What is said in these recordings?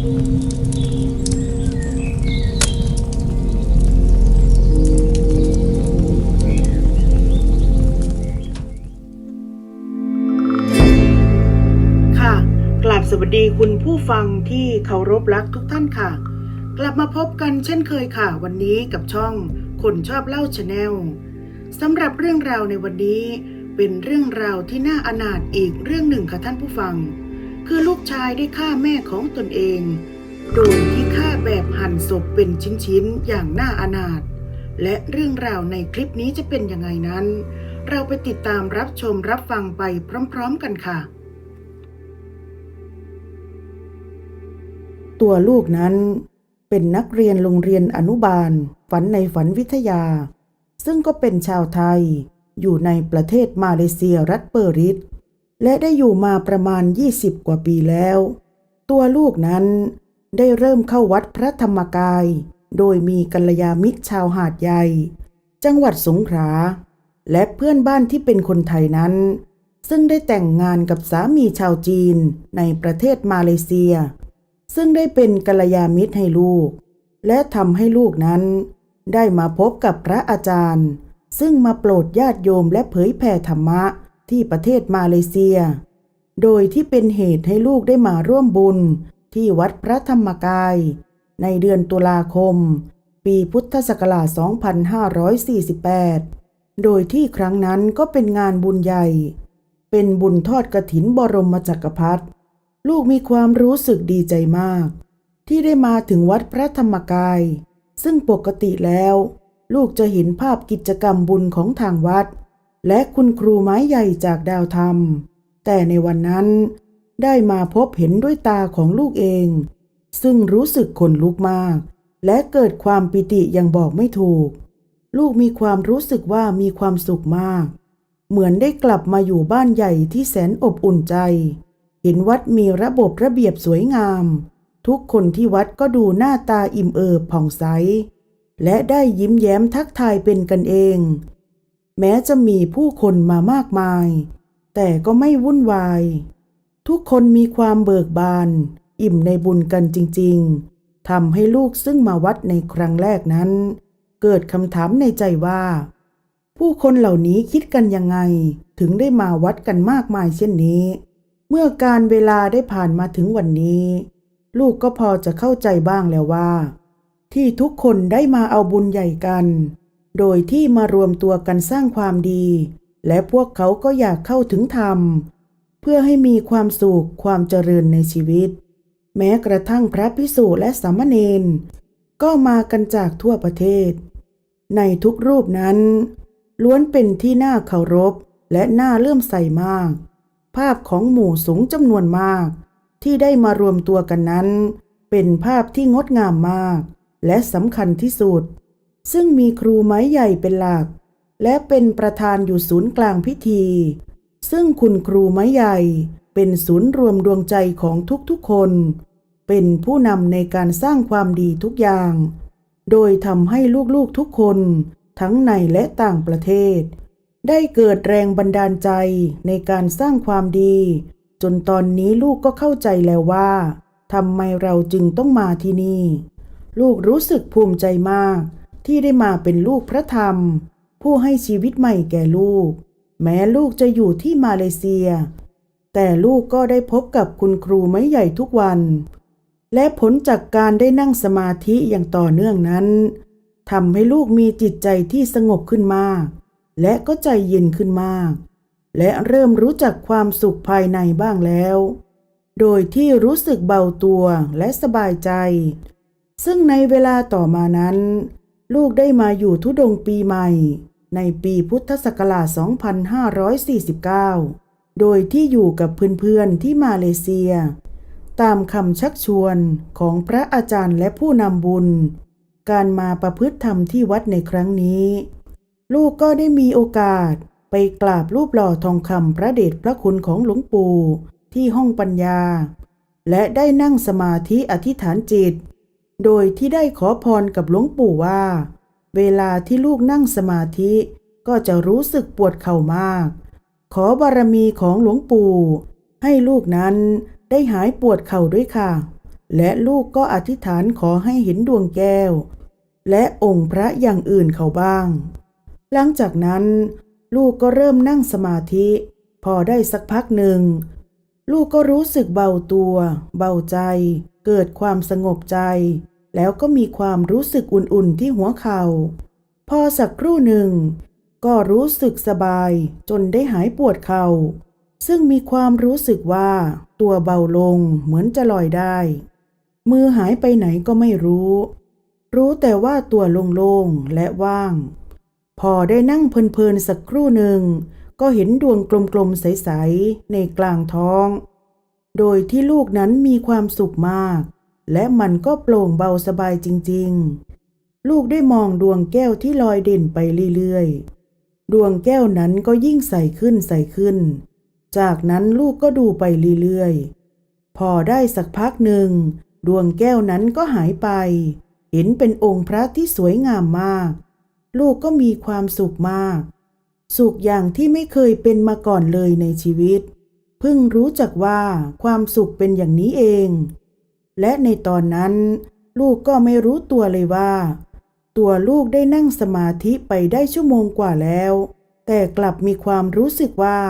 ค่ะกราบสวัสดีคุณผู้ฟังที่เคารพรักทุกท่านค่ะ กลับมาพบกันเช่นเคยค่ะ วันนี้กับช่องคนชอบเล่าชาแนลสำหรับเรื่องราวในวันนี้เป็นเรื่องราวที่น่าอนาถอีกเรื่องหนึ่งค่ะท่านผู้ฟัง คือลูกชายได้ฆ่าแม่ของตนเอง โดยที่ฆ่าแบบหั่นศพเป็นชิ้นๆ อย่างน่าอนาถ และเรื่องราวในคลิปนี้จะเป็นยังไงนั้น เราไปติดตามรับชมรับฟังไปพร้อมๆกันค่ะ ตัวลูกนั้นเป็นนักเรียนโรงเรียนอนุบาล ฝันในฝันวิทยา ซึ่งก็เป็นชาวไทย อยู่ในประเทศมาเลเซียรัฐเปอริส และได้อยู่มาประมาณ 20 กว่าปีแล้ว ตัวลูกนั้นได้เริ่มเข้าวัดพระธรรมกาย โดยมีกัลยาณมิตรชาวหาดใหญ่ จังหวัดสงขลาและเพื่อนบ้านที่เป็นคนไทยนั้น ซึ่งได้แต่งงานกับสามีชาวจีนในประเทศมาเลเซีย ซึ่งได้เป็นกัลยาณมิตรให้ลูก และทำให้ลูกนั้น ได้มาพบกับพระอาจารย์ ซึ่งมาโปรดญาติโยมและเผยแผ่ธรรมะ ที่ประเทศมาเลเซีย โดยที่เป็นเหตุให้ลูกได้มาร่วมบุญที่วัดพระธรรมกาย ในเดือนตุลาคม ปีพุทธศักราช 2548 โดยที่ครั้งนั้นก็เป็นงานบุญใหญ่ เป็นบุญทอดกระถินบรมจักรพรรดิลูกมีความรู้สึกดีใจมาก ที่ได้มาถึงวัดพระธรรมกาย ซึ่งปกติแล้ว ลูกจะเห็นภาพกิจกรรมบุญของทางวัด และคุณครูไม้ใหญ่จากดาวธรรม แต่ในวันนั้นได้มาพบเห็นด้วยตาของลูกเอง ซึ่งรู้สึกขนลุกมาก และเกิดความปิติยังบอกไม่ถูก ลูกมีความรู้สึกว่ามีความสุขมาก เหมือนได้กลับมาอยู่บ้านใหญ่ที่แสนอบอุ่นใจ เห็นวัดมีระบบระเบียบสวยงาม ทุกคนที่วัดก็ดูหน้าตาอิ่มเอิบผ่องใส และได้ยิ้มแย้มทักทายเป็นกันเอง แม้จะมีผู้คนมามากมาย แต่ก็ไม่วุ่นวาย ทุกคนมีความเบิกบาน อิ่มในบุญกันจริง ๆทำให้ลูกซึ่งมาวัดในครั้งแรกนั้น เกิดคำถามในใจว่า ผู้คนเหล่านี้คิดกันยังไง ถึงได้มาวัดกันมากมายเช่นนี้ เมื่อการเวลาได้ผ่านมาถึงวันนี้ ลูกก็พอจะเข้าใจบ้างแล้วว่า ที่ทุกคนได้มาเอาบุญใหญ่กัน โดยที่มารวมตัวกันสร้างความดี และพวกเขาก็อยากเข้าถึงธรรม เพื่อให้มีความสุขความเจริญในชีวิต แม้กระทั่งพระพิสุและสามเณรก็มากันจากทั่วประเทศ ในทุกรูปนั้น ล้วนเป็นที่น่าเคารพและน่าเลื่อมใสมาก ภาพของหมู่สูงจำนวนมาก ที่ได้มารวมตัวกันนั้น เป็นภาพที่งดงามมาก และสำคัญที่สุด ซึ่งมีครูไม้ใหญ่เป็นหลัก และเป็นประธานอยู่ศูนย์กลางพิธี ซึ่งคุณครูไม้ใหญ่เป็นศูนย์รวมดวงใจของทุกๆคน เป็นผู้นำในการสร้างความดีทุกอย่าง โดยทำให้ลูกๆทุกคนทั้งในและต่างประเทศ ได้เกิดแรงบันดาลใจในการสร้างความดี จนตอนนี้ลูกก็เข้าใจแล้วว่าทำไมเราจึงต้องมาที่นี่ ลูกรู้สึกภูมิใจมาก ที่ได้มาเป็นลูกพระธรรม ผู้ให้ชีวิตใหม่แก่ลูก แม้ลูกจะอยู่ที่มาเลเซีย แต่ลูกก็ได้พบกับคุณครูไม้ใหญ่ทุกวัน และผลจากการได้นั่งสมาธิอย่างต่อเนื่องนั้นทำให้ลูกมีจิตใจที่สงบขึ้นมาก และก็ใจเย็นขึ้นมาก และเริ่มรู้จักความสุขภายในบ้างแล้ว โดยที่รู้สึกเบาตัวและสบายใจ ซึ่งในเวลาต่อมานั้น ลูกได้มาอยู่ทุดงปีใหม่ ในปีพุทธศักราช 2549 โดยที่อยู่กับเพื่อนๆที่มาเลเซีย ตามคำชักชวนของพระอาจารย์และผู้นำบุญ การมาประพฤติธรรมที่วัดในครั้งนี้ ลูกก็ได้มีโอกาสไปกราบรูปหล่อทองคำพระเดชพระคุณของหลวงปู่ที่ห้องปัญญา และได้นั่งสมาธิอธิษฐานจิต โดยที่ได้ขอพรกับหลวงปู่ว่า เวลาที่ลูกนั่งสมาธิก็จะรู้สึกปวดเข่ามาก ขอบารมีของหลวงปู่ ให้ลูกนั้นได้หายปวดเข่าด้วยค่ะ และลูกก็อธิษฐานขอให้เห็นดวงแก้ว และองค์พระอย่างอื่นเขาบ้าง หลังจากนั้น ลูกก็เริ่มนั่งสมาธิ พอได้สักพักหนึ่ง ลูกก็รู้สึกเบาตัว เบาใจ เกิดความสงบใจ แล้วก็มีความรู้สึกอุ่นๆที่หัวเขา่า พอสักครู่หนึ่ง ก็รู้สึกสบายจนได้หายปวดเขา่า ซึ่งมีความรู้สึกว่าตัวเบาลงเหมือนจะลอยได้ มือหายไปไหนก็ไม่รู้ รู้แต่ว่าตัวโล่งๆและว่าง พอได้นั่งเพลินๆสักครู่หนึ่ง ก็เห็นดวงกลมๆใสๆในกลางท้อง โดยที่ลูกนั้นมีความสุขมาก และมันก็โปร่งเบาสบายจริงๆ ลูกได้มองดวงแก้วที่ลอยเด่นไปเรื่อยๆ ดวงแก้วนั้นก็ยิ่งใสขึ้นใสขึ้น จากนั้นลูกก็ดูไปเรื่อยๆ พอได้สักพักหนึ่ง ดวงแก้วนั้นก็หายไป เห็นเป็นองค์พระที่สวยงามมาก ลูกก็มีความสุขมาก สุขอย่างที่ไม่เคยเป็นมาก่อนเลยในชีวิต เพิ่งรู้จักว่าความสุขเป็นอย่างนี้เอง และในตอนนั้น ลูกก็ไม่รู้ตัวเลยว่า ตัวลูกได้นั่งสมาธิไปได้ชั่วโมงกว่าแล้ว แต่กลับมีความรู้สึกว่า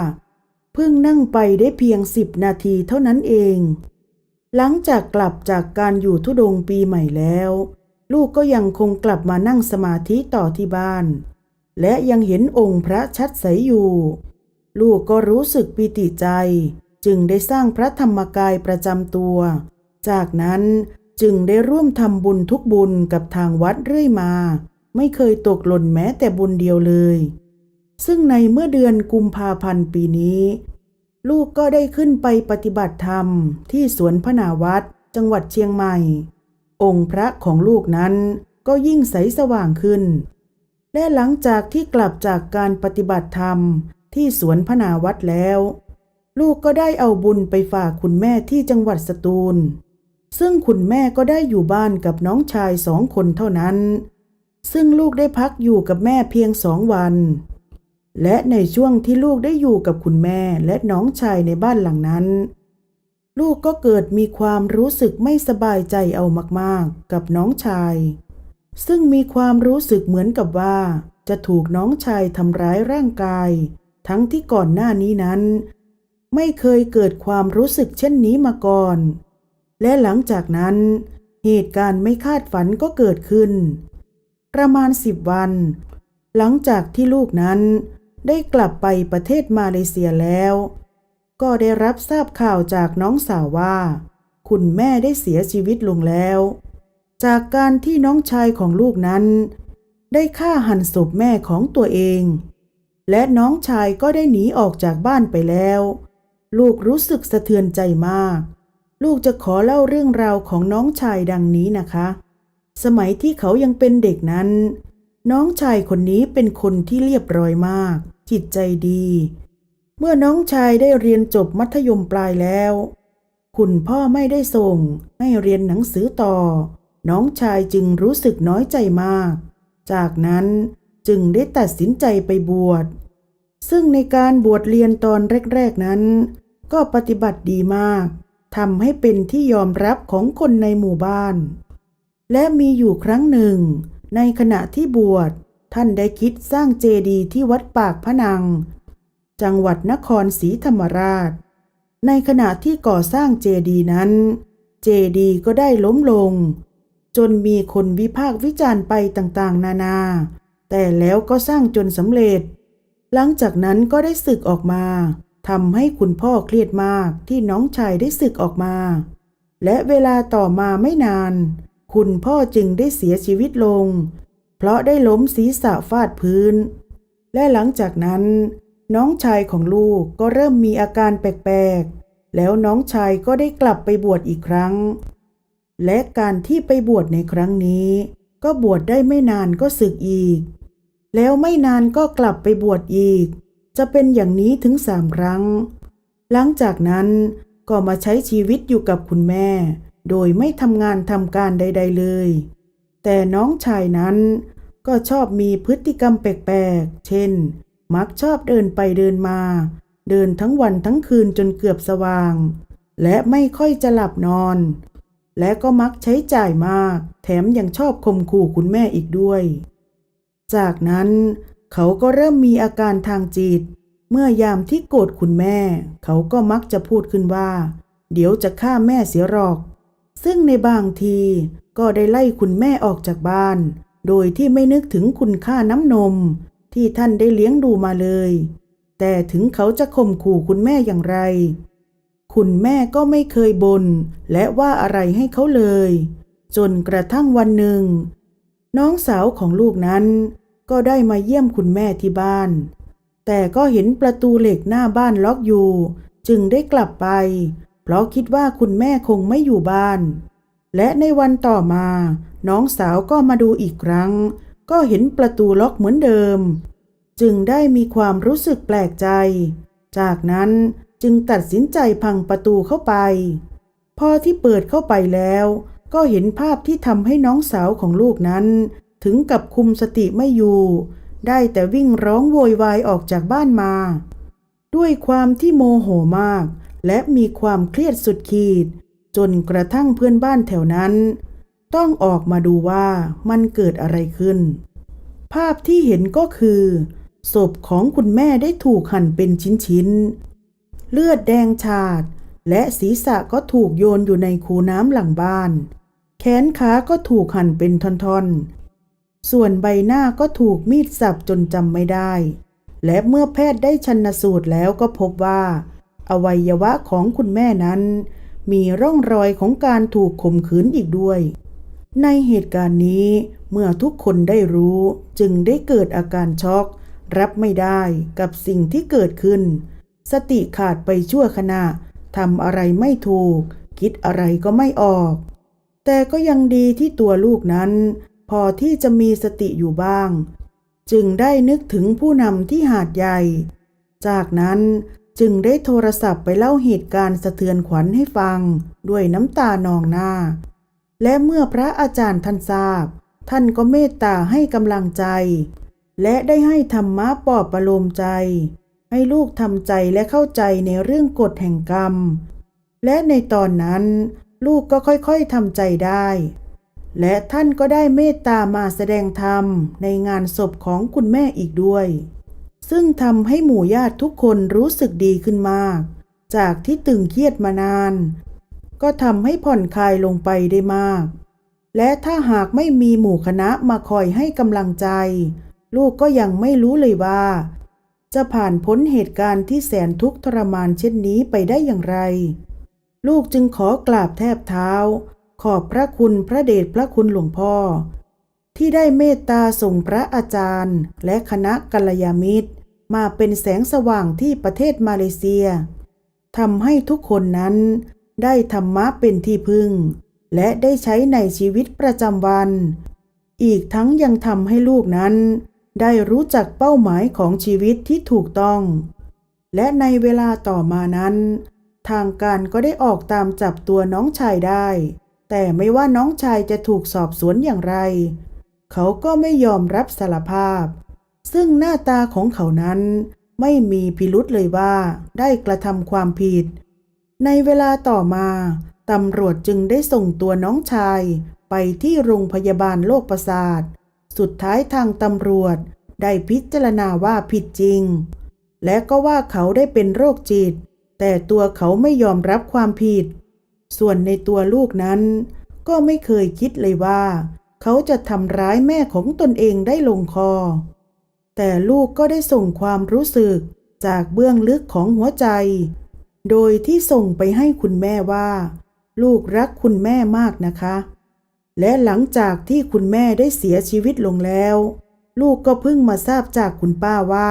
เพิ่งนั่งไปได้เพียงสิบนาทีเท่านั้นเอง หลังจากกลับจากการอยู่ทุดงปีใหม่แล้ว ลูกก็ยังคงกลับมานั่งสมาธิต่อที่บ้าน และยังเห็นองค์พระชัดใสอยู่ ลูกก็รู้สึกปิติใจ จึงได้สร้างพระธรรมกายประจำตัว จากนั้นจึงได้ร่วมทำบุญทุกบุญกับทางวัดเรื่อยมา ไม่เคยตกหล่นแม้แต่บุญเดียวเลย ซึ่งในเมื่อเดือนกุมภาพันธ์ปีนี้ ลูกก็ได้ขึ้นไปปฏิบัติธรรมที่สวนพนาวัดจังหวัดเชียงใหม่ องค์พระของลูกนั้นก็ยิ่งใสสว่างขึ้น และหลังจากที่กลับจากการปฏิบัติธรรมที่สวนพนาวัดแล้ว ลูกก็ได้เอาบุญไปฝากคุณแม่ที่จังหวัดสตูล ซึ่งคุณแม่ก็ได้อยู่บ้านกับน้องชายสองคนเท่านั้น ซึ่งลูกได้พักอยู่กับแม่เพียงสองวัน และในช่วงที่ลูกได้อยู่กับคุณแม่และน้องชายในบ้านหลังนั้น ลูกก็เกิดมีความรู้สึกไม่สบายใจเอามากๆ กับน้องชาย ซึ่งมีความรู้สึกเหมือนกับว่า จะถูกน้องชายทำร้ายร่างกาย ทั้งที่ก่อนหน้านี้นั้น ไม่เคยเกิดความรู้สึกเช่นนี้มาก่อน และหลังจากนั้น เหตุการณ์ไม่คาดฝันก็เกิดขึ้น ประมาณสิบวัน หลังจากที่ลูกนั้นได้กลับไปประเทศมาเลเซียแล้ว ก็ได้รับทราบข่าวจากน้องสาวว่า คุณแม่ได้เสียชีวิตลงแล้ว จากการที่น้องชายของลูกนั้น ได้ฆ่าหันศพแม่ของตัวเอง และน้องชายก็ได้หนีออกจากบ้านไปแล้ว ลูกรู้สึกสะเทือนใจมาก ลูกจะขอเล่าเรื่องราวของน้องชายดังนี้นะคะ สมัยที่เขายังเป็นเด็กนั้น น้องชายคนนี้เป็นคนที่เรียบร้อยมาก จิตใจดี เมื่อน้องชายได้เรียนจบมัธยมปลายแล้ว คุณพ่อไม่ได้ส่ง ให้เรียนหนังสือต่อ น้องชายจึงรู้สึกน้อยใจมาก จากนั้นจึงได้ตัดสินใจไปบวช ซึ่งในการบวชเรียนตอนแรก ๆนั้น ก็ปฏิบัติดีมาก ทำให้เป็นที่ยอมรับของคนในหมู่บ้าน และมีอยู่ครั้งหนึ่ง ในขณะที่บวชท่านได้คิดสร้างเจดีย์ที่วัดปากพนัง จังหวัดนครศรีธรรมราช ในขณะที่ก่อสร้างเจดีย์นั้น เจดีย์ก็ได้ล้มลง จนมีคนวิพากษ์วิจารณ์ไปต่างๆ นานา แต่แล้วก็สร้างจนสำเร็จ หลังจากนั้นก็ได้สึกออกมา ทำให้คุณพ่อเครียดมากที่น้องชายได้สึกออกมา และเวลาต่อมาไม่นาน คุณพ่อจึงได้เสียชีวิตลง เพราะได้ล้มศีรษะฟาดพื้น และหลังจากนั้น น้องชายของลูกก็เริ่มมีอาการแปลกๆ แล้วน้องชายก็ได้กลับไปบวชอีกครั้ง และการที่ไปบวชในครั้งนี้ ก็บวชได้ไม่นานก็สึกอีก แล้วไม่นานก็กลับไปบวชอีก จะเป็นอย่างนี้ถึงสามครั้ง หลังจากนั้นก็มาใช้ชีวิตอยู่กับคุณแม่ โดยไม่ทำงานทำการใด ๆเลย แต่น้องชายนั้นก็ชอบมีพฤติกรรมแปลกๆ เช่น มักชอบเดินไปเดินมา เดินทั้งวันทั้งคืนจนเกือบสว่าง และไม่ค่อยจะหลับนอน และก็มักใช้จ่ายมาก แถมยังชอบข่มขู่คุณแม่อีกด้วย จากนั้น เขาก็เริ่มมีอาการทางจิต เมื่อยามที่โกรธคุณแม่ เขาก็มักจะพูดขึ้นว่า เดี๋ยวจะฆ่าแม่เสียหรอก ซึ่งในบางทีก็ได้ไล่คุณแม่ออกจากบ้าน โดยที่ไม่นึกถึงคุณค่าน้ำนม ที่ท่านได้เลี้ยงดูมาเลย แต่ถึงเขาจะข่มขู่คุณแม่อย่างไร คุณแม่ก็ไม่เคยบน่นและว่าอะไรให้เขาเลย จนกระทั่งวันหนึ่ง น้องสาวของลูกนั้น ก็ได้มาเยี่ยมคุณแม่ที่บ้าน แต่ก็เห็นประตูเหล็กหน้าบ้านล็อกอยู่ จึงได้กลับไป เพราะคิดว่าคุณแม่คงไม่อยู่บ้าน และในวันต่อมา น้องสาวก็มาดูอีกครั้ง ก็เห็นประตูล็อกเหมือนเดิม จึงได้มีความรู้สึกแปลกใจ จากนั้นจึงตัดสินใจพังประตูเข้าไป พอที่เปิดเข้าไปแล้ว ก็เห็นภาพที่ทำให้น้องสาวของลูกนั้น ถึงกับคุมสติไม่อยู่ ได้แต่วิ่งร้องโวยวายออกจากบ้านมา ด้วยความที่โมโหมาก และมีความเครียดสุดขีด จนกระทั่งเพื่อนบ้านแถวนั้น ต้องออกมาดูว่ามันเกิดอะไรขึ้น ภาพที่เห็นก็คือ ศพของคุณแม่ได้ถูกหั่นเป็นชิ้นๆ เลือดแดงฉาด และศีรษะก็ถูกโยนอยู่ในคูน้ำหลังบ้านแขนขาก็ถูกหั่นเป็นท่อนๆ ส่วนใบหน้าก็ถูกมีดสับจนจำไม่ได้ และเมื่อแพทย์ได้ชันสูตรแล้วก็พบว่า อวัยวะของคุณแม่นั้น มีร่องรอยของการถูกข่มขืนอีกด้วย ในเหตุการณ์นี้เมื่อทุกคนได้รู้จึงได้เกิดอาการช็อก รับไม่ได้กับสิ่งที่เกิดขึ้น สติขาดไปชั่วขณะทำอะไรไม่ถูก คิดอะไรก็ไม่ออก แต่ก็ยังดีที่ตัวลูกนั้น พอที่จะมีสติอยู่บ้าง จึงได้นึกถึงผู้นำที่หาดใหญ่ จากนั้นจึงได้โทรศัพท์ไปเล่าเหตุการณ์สะเทือนขวัญให้ฟัง ด้วยน้ำตานองหน้า และเมื่อพระอาจารย์ท่านทราบ ท่านก็เมตตาให้กำลังใจ และได้ให้ธรรมะปลอบประโลมใจ ให้ลูกทำใจและเข้าใจในเรื่องกฎแห่งกรรม และในตอนนั้น ลูกก็ค่อยๆทำใจได้ และท่านก็ได้เมตตามาแสดงธรรมในงานศพของคุณแม่อีกด้วย ซึ่งทำให้หมู่ญาติทุกคนรู้สึกดีขึ้นมาก จากที่ตึงเครียดมานาน ก็ทำให้ผ่อนคลายลงไปได้มาก และถ้าหากไม่มีหมู่คณะมาคอยให้กำลังใจ ลูกก็ยังไม่รู้เลยว่า จะผ่านพ้นเหตุการณ์ที่แสนทุกข์ทรมานเช่นนี้ไปได้อย่างไร ลูกจึงขอกราบแทบเท้า ขอบพระคุณพระเดชพระคุณหลวงพ่อ ที่ได้เมตตาส่งพระอาจารย์ และคณะกัลยาณมิตร มาเป็นแสงสว่างที่ประเทศมาเลเซียทำให้ทุกคนนั้น ได้ธรรมะเป็นที่พึ่ง และได้ใช้ในชีวิตประจำวัน อีกทั้งยังทำให้ลูกนั้น ได้รู้จักเป้าหมายของชีวิตที่ถูกต้อง และในเวลาต่อมานั้น ทางการก็ได้ออกตามจับตัวน้องชายได้ แต่ไม่ว่าน้องชายจะถูกสอบสวนอย่างไร เขาก็ไม่ยอมรับสารภาพ ซึ่งหน้าตาของเขานั้นไม่มีพิรุษเลยว่าได้กระทำความผิด ในเวลาต่อมาตำรวจจึงได้ส่งตัวน้องชายไปที่โรงพยาบาลโรคประสาท สุดท้ายทางตำรวจได้พิจารณาว่าผิดจริง และก็ว่าเขาได้เป็นโรคจิต แต่ตัวเขาไม่ยอมรับความผิด ส่วนในตัวลูกนั้น ก็ไม่เคยคิดเลยว่า เขาจะทำร้ายแม่ของตนเองได้ลงคอ แต่ลูกก็ได้ส่งความรู้สึกจากเบื้องลึกของหัวใจ โดยที่ส่งไปให้คุณแม่ว่า ลูกรักคุณแม่มากนะคะ และหลังจากที่คุณแม่ได้เสียชีวิตลงแล้ว ลูกก็เพิ่งมาทราบจากคุณป้าว่า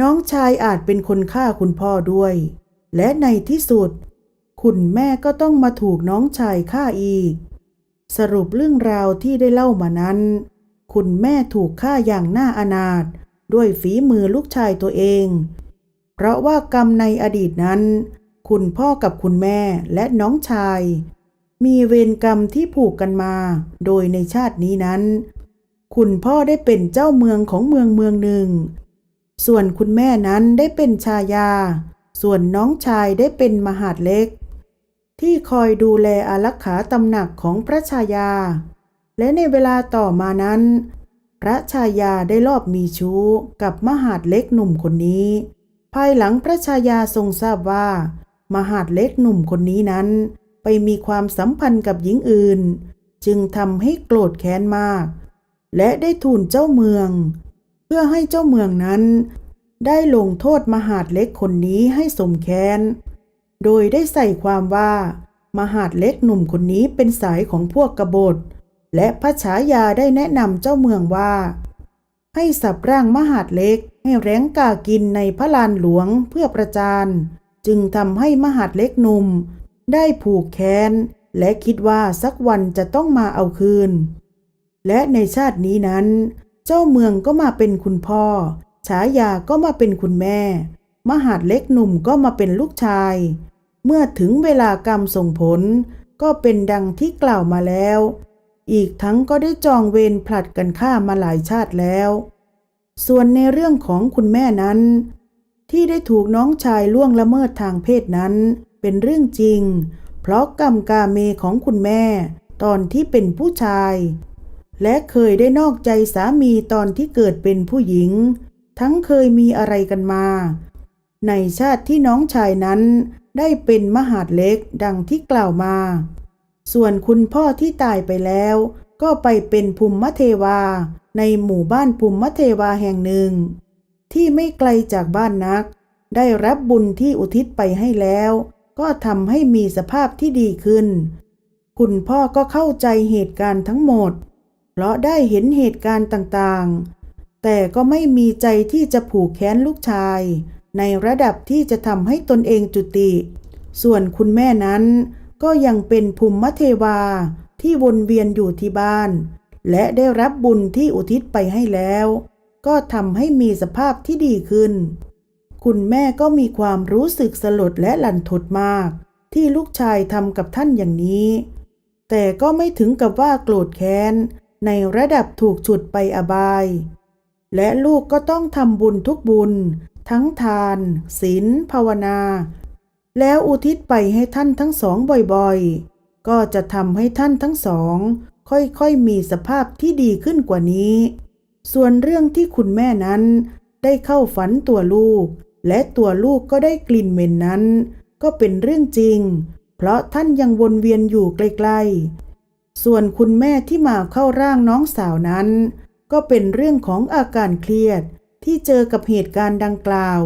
น้องชายอาจเป็นคนฆ่าคุณพ่อด้วย และในที่สุด คุณแม่ก็ต้องมาถูกน้องชายฆ่าอีก สรุปเรื่องราวที่ได้เล่ามานั้น คุณแม่ถูกฆ่าอย่างน่าอนาถด้วยฝีมือลูกชายตัวเอง เพราะว่ากรรมในอดีตนั้น คุณพ่อกับคุณแม่และน้องชาย มีเวรกรรมที่ผูกกันมา โดยในชาตินี้นั้น คุณพ่อได้เป็นเจ้าเมืองของเมืองเมืองหนึ่ง ส่วนคุณแม่นั้นได้เป็นชายา ส่วนน้องชายได้เป็นมหาดเล็ก ที่คอยดูแลอารักขาตำหนักของพระชายา และในเวลาต่อมานั้น พระชายาได้ลอบมีชู้กับมหาดเล็กหนุ่มคนนี้ ภายหลังพระชายาทรงทราบว่า มหาดเล็กหนุ่มคนนี้นั้น ไปมีความสัมพันธ์กับหญิงอื่น จึงทำให้โกรธแค้นมาก และได้ทูลเจ้าเมือง เพื่อให้เจ้าเมืองนั้น ได้ลงโทษมหาดเล็กคนนี้ให้สมแค้น โดยได้ใส่ความว่า มหาดเล็กหนุ่มคนนี้เป็นสายของพวกกบฏ และพระฉายาได้แนะนำเจ้าเมืองว่า ให้สับร่างมหาดเล็กให้แร้งกากินในพระลานหลวงเพื่อประจานจึงทำให้มหาดเล็กหนุ่ม ได้ผูกแค้น และคิดว่าสักวันจะต้องมาเอาคืน และในชาตินี้นั้น เจ้าเมืองก็มาเป็นคุณพ่อ ฉายาก็มาเป็นคุณแม่ มหาดเล็กหนุ่มก็มาเป็นลูกชาย เมื่อถึงเวลากรรมส่งผล ก็เป็นดังที่กล่าวมาแล้ว อีกทั้งก็ได้จองเวรผลัดกันฆ่ามาหลายชาติแล้ว ส่วนในเรื่องของคุณแม่นั้น ที่ได้ถูกน้องชายล่วงละเมิดทางเพศนั้น เป็นเรื่องจริง เพราะกรรมกาเมของคุณแม่ ตอนที่เป็นผู้ชาย และเคยได้นอกใจสามีตอนที่เกิดเป็นผู้หญิง ทั้งเคยมีอะไรกันมา ในชาติที่น้องชายนั้น ได้เป็นมหาดเล็กดังที่กล่าวมา ส่วนคุณพ่อที่ตายไปแล้ว ก็ไปเป็นภูมิเทวา ในหมู่บ้านภูมิเทวาแห่งหนึ่ง ที่ไม่ไกลจากบ้านนัก ได้รับบุญที่อุทิศไปให้แล้ว ก็ทำให้มีสภาพที่ดีขึ้น คุณพ่อก็เข้าใจเหตุการณ์ทั้งหมด เพราะได้เห็นเหตุการณ์ต่างๆ แต่ก็ไม่มีใจที่จะผูกแค้นลูกชาย ในระดับที่จะทำให้ตนเองจุติ ส่วนคุณแม่นั้น ก็ยังเป็นภูมิเทวาที่วนเวียนอยู่ที่บ้าน และได้รับบุญที่อุทิศไปให้แล้ว ก็ทำให้มีสภาพที่ดีขึ้น คุณแม่ก็มีความรู้สึกสลดและหลั่นทดมาก ที่ลูกชายทำกับท่านอย่างนี้ แต่ก็ไม่ถึงกับว่าโกรธแค้น ในระดับถูกฉุดไปอบาย และลูกก็ต้องทำบุญทุกบุญ ทั้งทานศีลภาวนา แล้วอุทิศไปให้ท่านทั้งสองบ่อยๆ ก็จะทำให้ท่านทั้งสอง ค่อยๆมีสภาพที่ดีขึ้นกว่านี้ ส่วนเรื่องที่คุณแม่นั้นได้เข้าฝันตัวลูก และตัวลูกก็ได้กลิ่นเหม็นนั้น ก็เป็นเรื่องจริง เพราะท่านยังวนเวียนอยู่ใกล้ๆ ส่วนคุณแม่ที่มาเข้าร่างน้องสาวนั้น ก็เป็นเรื่องของอาการเครียด ที่เจอกับเหตุการณ์ดังกล่าว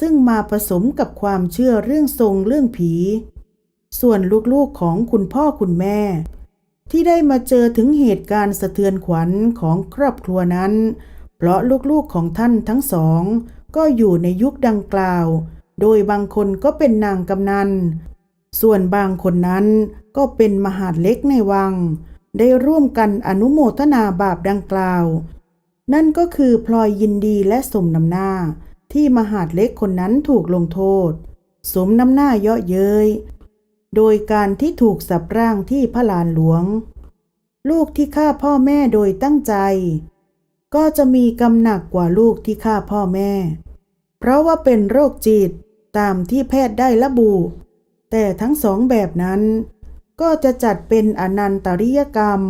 ซึ่งมาผสมกับความเชื่อเรื่องทรงเรื่องผี ส่วนลูกๆของคุณพ่อคุณแม่ ที่ได้มาเจอถึงเหตุการณ์สะเทือนขวัญของครอบครัวนั้น เพราะลูกๆของท่านทั้งสอง ก็อยู่ในยุคดังกล่าว โดยบางคนก็เป็นนางกำนัน ส่วนบางคนนั้นก็เป็นมหาดเล็กในวัง ได้ร่วมกันอนุโมทนาบาปดังกล่าว นั่นก็คือพลอยยินดีและสมน้ำหน้า ที่มหาดเล็กคนนั้นถูกลงโทษ สมน้ำหน้าเยาะเย้ยโดยการที่ถูกสับร่างที่พระลานหลวง ลูกที่ฆ่าพ่อแม่โดยตั้งใจ ก็จะมีกำหนักกว่าลูกที่ฆ่าพ่อแม่ เพราะว่าเป็นโรคจิตตามที่แพทย์ได้ระบุ แต่ทั้งสองแบบนั้น ก็จะจัดเป็นอนันตริยกรรม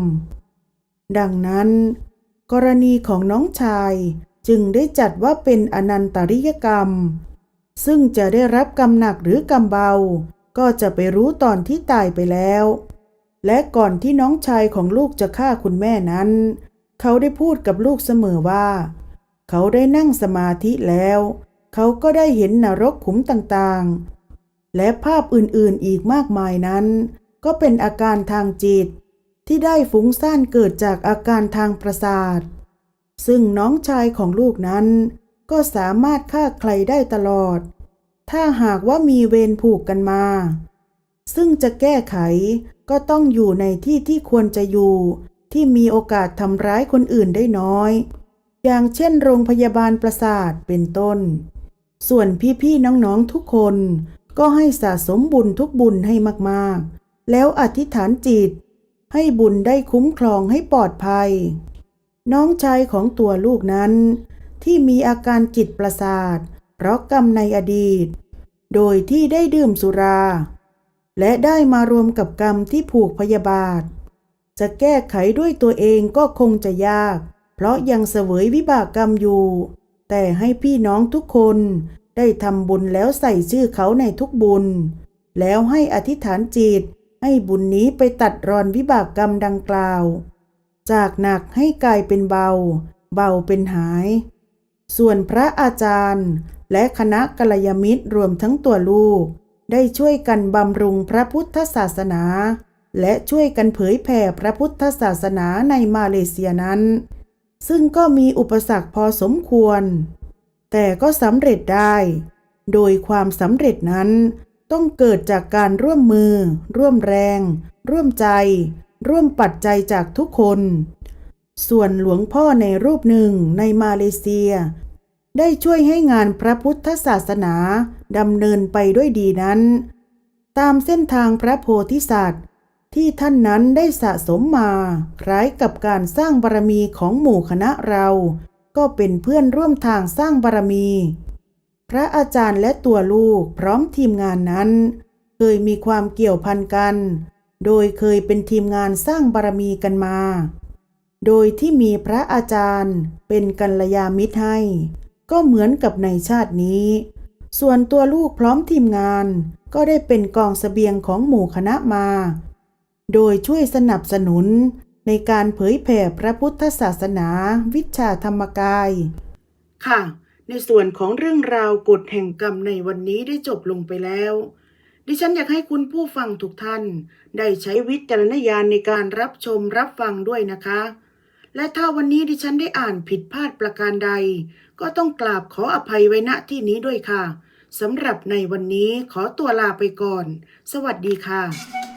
ดังนั้น กรณีของน้องชายจึงได้จัดว่าเป็นอนันตริยกรรม ซึ่งจะได้รับกรรมหนักหรือกรรมเบา ก็จะไปรู้ตอนที่ตายไปแล้ว และก่อนที่น้องชายของลูกจะฆ่าคุณแม่นั้น เขาได้พูดกับลูกเสมอว่า เขาได้นั่งสมาธิแล้ว เขาก็ได้เห็นนรกขุมต่างๆ และภาพอื่นๆอีกมากมายนั้น ก็เป็นอาการทางจิต ที่ได้ฟุ้งซ่านเกิดจากอาการทางประสาท ซึ่งน้องชายของลูกนั้น ก็สามารถฆ่าใครได้ตลอด ถ้าหากว่ามีเวรผูกกันมา ซึ่งจะแก้ไขก็ต้องอยู่ในที่ที่ควรจะอยู่ ที่มีโอกาสทำร้ายคนอื่นได้น้อย อย่างเช่นโรงพยาบาลประสาทเป็นต้น ส่วนพี่ๆน้องๆทุกคน ก็ให้สะสมบุญทุกบุญให้มากๆ แล้วอธิษฐานจิต ให้บุญได้คุ้มครองให้ปลอดภัย น้องชายของตัวลูกนั้น ที่มีอาการจิตประสาท เพราะกรรมในอดีต โดยที่ได้ดื่มสุรา และได้มารวมกับกรรมที่ผูกพยาบาท จะแก้ไขด้วยตัวเองก็คงจะยาก เพราะยังเสวยวิบากกรรมอยู่ แต่ให้พี่น้องทุกคนได้ทำบุญแล้วใส่ชื่อเขาในทุกบุญ แล้วให้อธิษฐานจิต ให้บุญนี้ไปตัดรอนวิบากกรรมดังกล่าว จากหนักให้กลายเป็นเบา เบาเป็นหาย ส่วนพระอาจารย์ และคณะกัลยามิตรรวมทั้งตัวลูก ได้ช่วยกันบำรุงพระพุทธศาสนา และช่วยกันเผยแผ่พระพุทธศาสนาในมาเลเซียนั้น ซึ่งก็มีอุปสรรคพอสมควร แต่ก็สำเร็จได้ โดยความสำเร็จนั้น ต้องเกิดจากการร่วมมือ ร่วมแรง ร่วมใจ ร่วมปัจจัยจากทุกคน ส่วนหลวงพ่อในรูปหนึ่งในมาเลเซีย ได้ช่วยให้งานพระพุทธศาสนาดำเนินไปด้วยดีนั้น ตามเส้นทางพระโพธิสัตว์ ที่ท่านนั้นได้สะสมมา คล้ายกับการสร้างบารมีของหมู่คณะเรา ก็เป็นเพื่อนร่วมทางสร้างบารมี พระอาจารย์และตัวลูกพร้อมทีมงานนั้น เคยมีความเกี่ยวพันกัน โดยเคยเป็นทีมงานสร้างบารมีกันมา โดยที่มีพระอาจารย์เป็นกัลยาณมิตรให้ ก็เหมือนกับในชาตินี้ ส่วนตัวลูกพร้อมทีมงานก็ได้เป็นกองเสบียงของหมู่คณะมา โดยช่วยสนับสนุนในการเผยแผ่พระพุทธศาสนาวิชาธรรมกาย ค่ะ ในส่วนของเรื่องราวกฎแห่งกรรมในวันนี้ได้จบลงไปแล้ว ดิฉันอยากให้คุณผู้ฟังทุกท่าน ได้ใช้วิจารณญาณในการรับชมรับฟังด้วยนะคะ และถ้าวันนี้ดิฉันได้อ่านผิดพลาดประการใด ก็ต้องกราบขออภัยไว้ณที่นี้ด้วยค่ะสำหรับในวันนี้ขอตัวลาไปก่อน สวัสดีค่ะ